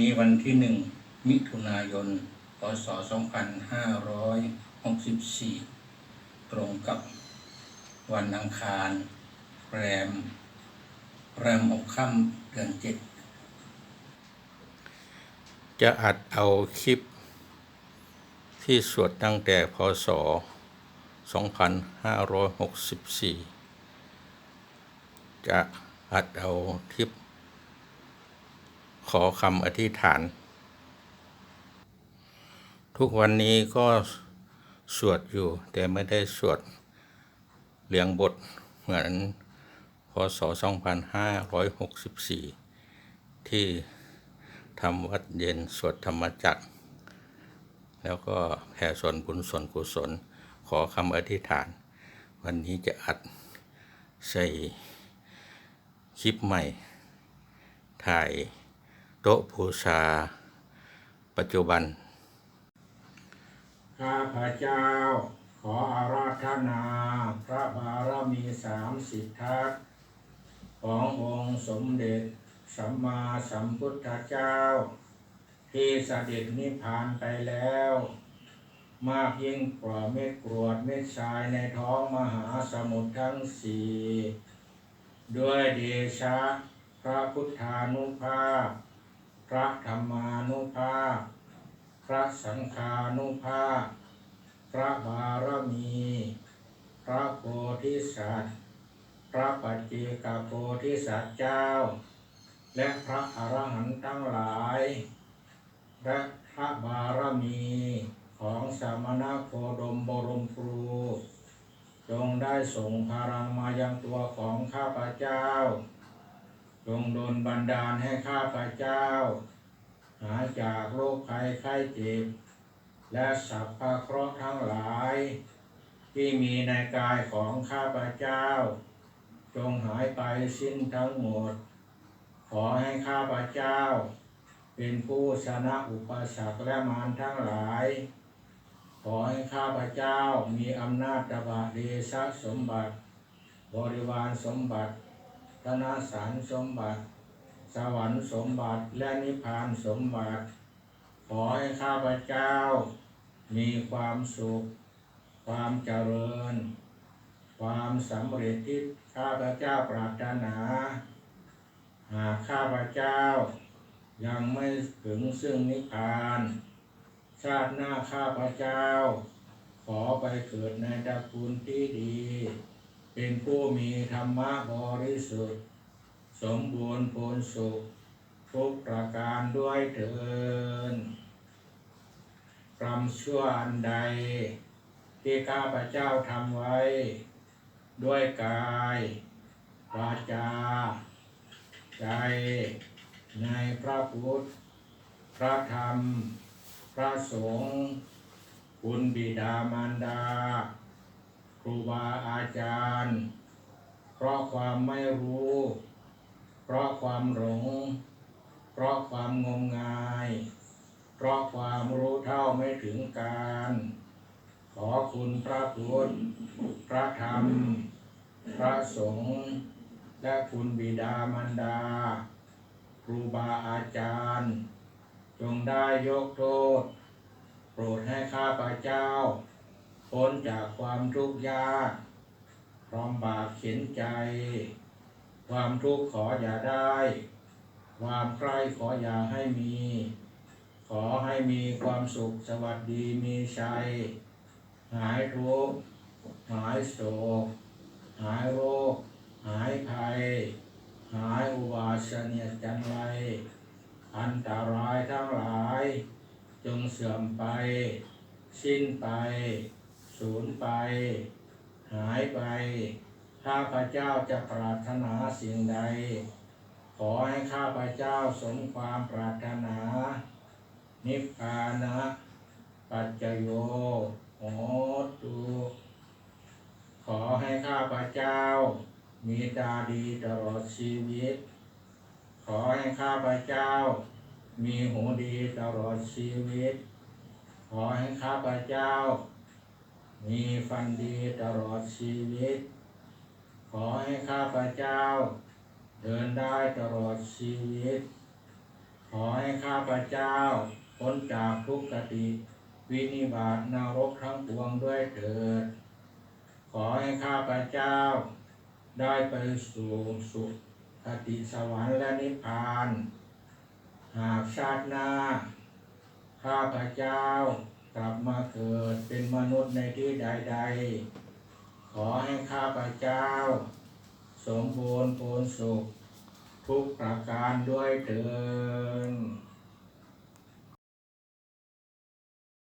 นี้วันที่หนึ่งมิถุนายน พศ 2564 ตรงกับวันอังคาร แรม แรมหกค่ำเดือนเจ็ด จะอัดเอาคลิปที่สวดตั้งแต่พศ 2564 จะอัดเอาคลิป ขอคำอธิษฐาน ทุกวันนี้ก็สวดอยู่ แต่ไม่ได้สวดเรียงบทเหมือนพศ 2564 ที่ทำวัดเย็นสวดธรรมจักร แล้วก็แผ่ส่วนบุญส่วนกุศล ขอคำอธิษฐาน วันนี้จะอัดใส่คลิปใหม่ถ่าย โต๊ะบูชา ปัจจุบัน ข้าพระเจ้า ขออาราธนา พระบารมีสามสิทธัตขององค์สมเด็จสัมมาสัมพุทธเจ้า ที่เสด็จนิพพานไปแล้ว มากยิ่งกว่าเม็ดกรวดเม็ดทรายในท้องมหาสมุทรทั้งสี่ด้วยเดชะพระพุทธานุภาพ ระธรรมานุภาพพระสังฆานุภาพพระบารมี พระโพธิสัตว์ พระปัจเจกโพธิสัตว์เจ้า และพระอรหันต์ทั้งหลาย และพระบารมีของสามณโคดมบรมครู จงได้ส่งพลังมายังตัวของข้าพเจ้า จงโดนบันดาลให้ข้าพเจ้า หายจากโรคภัยไข้เจ็บ และสัพพะเคราะห์ทั้งหลาย ที่มีในกายของข้าพเจ้า จงหายไปสิ้นทั้งหมด ขอให้ข้าพเจ้า เป็นผู้ชนะอุปสรรคและมารทั้งหลาย ขอให้ข้าพเจ้ามีอำนาจตบะเดชสมบัติ บริวารสมบัติ ธนาสารสมบัติ สวรรค์สมบัติและนิพพานสมบัติ ขอให้ข้าพเจ้า มีความสุข ความเจริญ ความสำเร็จที่ข้าพเจ้าปรารถนา หากข้าพเจ้า ยังไม่ถึงซึ่งนิพพาน ชาติหน้าข้าพเจ้า ขอไปเกิดในตระกูลที่ดี เป็นผู้มีธรรมะบริสุทธิ์ สมบูรณ์ผลสุข ทุกประการด้วยเถินกรรมชั่วอันใด ที่ข้าพเจ้าทำไว้ ด้วยกาย วาจา ใจ ในพระพุทธ พระธรรม พระสงฆ์คุณบิดามารดา ครูบาอาจารย์ เพราะความไม่รู้ เพราะความหลง เพราะความงมงาย เพราะความรู้เท่าไม่ถึงการ ขอคุณพระพุทธพระธรรม พระสงฆ์และคุณบิดามารดา ครูบาอาจารย์ จงได้ยกโทษ โปรดให้ข้าพระเจ้า พ้นจากความทุกข์ยากความบากเข็นใจ ความทุกข์ขออย่าได้ ความใคร่ขออย่าให้มี ขอให้มีความสุขสวัสดีมีชัย หายทุกข์หายโศก หายโรค หายภัย หายอุบาสเนียจันไรอันตรายทั้งหลาย จงเสื่อมไป สิ้นไป สูญไป หายไป ข้าพเจ้าจะปรารถนาสิ่งใด ขอให้ข้าพเจ้าสมความปรารถนา นิพพานะ ปัจจโยโหตุขอให้ข้าพเจ้า มีตาดีตลอดชีวิต ขอให้ข้าพเจ้า มีหูดีตลอดชีวิต ขอให้ข้าพเจ้า มีฟันดีตลอดชีวิต ขอให้ข้าพเจ้า เดินได้ตลอดชีวิต ขอให้ข้าพเจ้าพ้นจากทุกขติวินิบาตนรกทั้งปวงด้วยเถิด ขอให้ข้าพเจ้า ได้ไปสู่สุคติสวรรค์และนิพพาน หากชาติหน้า ข้าพเจ้า กลับมาเกิดเป็นมนุษย์ในที่ใด ๆ ขอให้ข้าพเจ้า สมบูรณ์พูนสุข ทุกประการด้วยเถิด